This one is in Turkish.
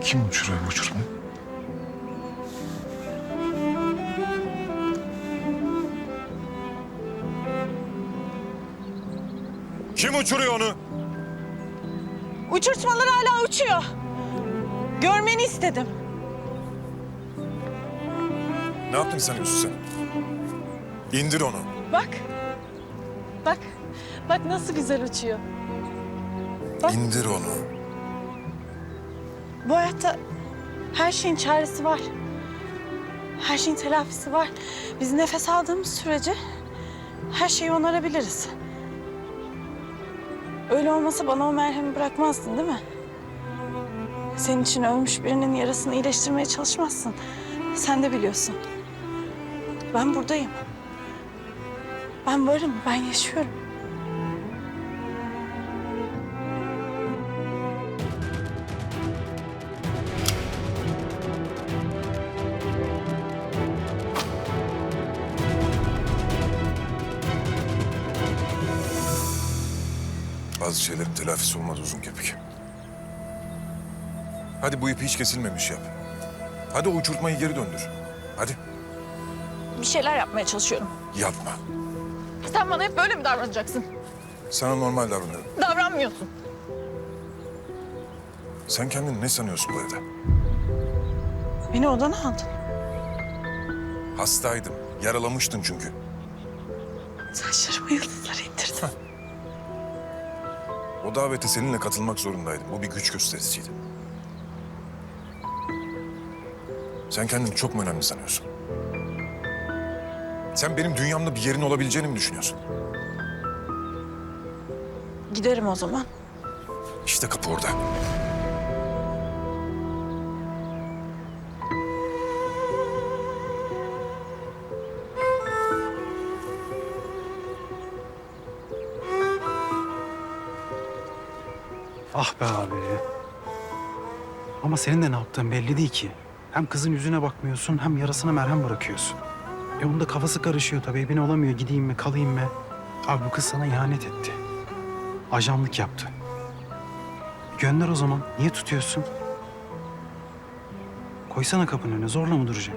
Kim uçuruyor bu uçurtmayı? Kim uçuruyor onu? Uçurtmalar hala uçuyor. Görmeni istedim. Ne yaptın sanıyorsun sen? İndir onu. Bak. Bak. Bak nasıl güzel uçuyor. Bak. İndir onu. Bu hayatta her şeyin çaresi var. Her şeyin telafisi var. Biz nefes aldığımız sürece her şeyi onarabiliriz. Öyle olmasa bana o merhemi bırakmazdın değil mi? Senin için ölmüş birinin yarasını iyileştirmeye çalışmazsın. Sen de biliyorsun. Ben buradayım. Ben varım, ben yaşıyorum. Bazı şeylerin telafisi olmaz uzun kepik. Hadi bu ipi hiç kesilmemiş yap. Hadi o uçurtmayı geri döndür. Hadi Bir şeyler yapmaya çalışıyorum. yapma. Sen bana hep böyle mi davranacaksın? Sana normal davranıyorum. Davranmıyorsun. Sen kendini ne sanıyorsun bu evde? Beni odana aldın. Hastaydım. Yaralamıştın çünkü. Saçlarıma yıldızlar indirdin. O davete seninle katılmak zorundaydım. Bu bir güç gösterisiydi. Sen kendini çok mu önemli sanıyorsun? Sen benim dünyamda bir yerin olabileceğini mi düşünüyorsun? Giderim o zaman. İşte kapı orada. Ah be abi. Ama senin de ne yaptığın belli değil ki. Hem kızın yüzüne bakmıyorsun hem yarasına merhem bırakıyorsun. E onun da kafası karışıyor tabii. Emin olamıyor gideyim mi kalayım mı? Abi bu kız sana ihanet etti. Ajanlık yaptı. Gönder o zaman. Niye tutuyorsun? Koysana kapının önüne. Zorla mı duracak?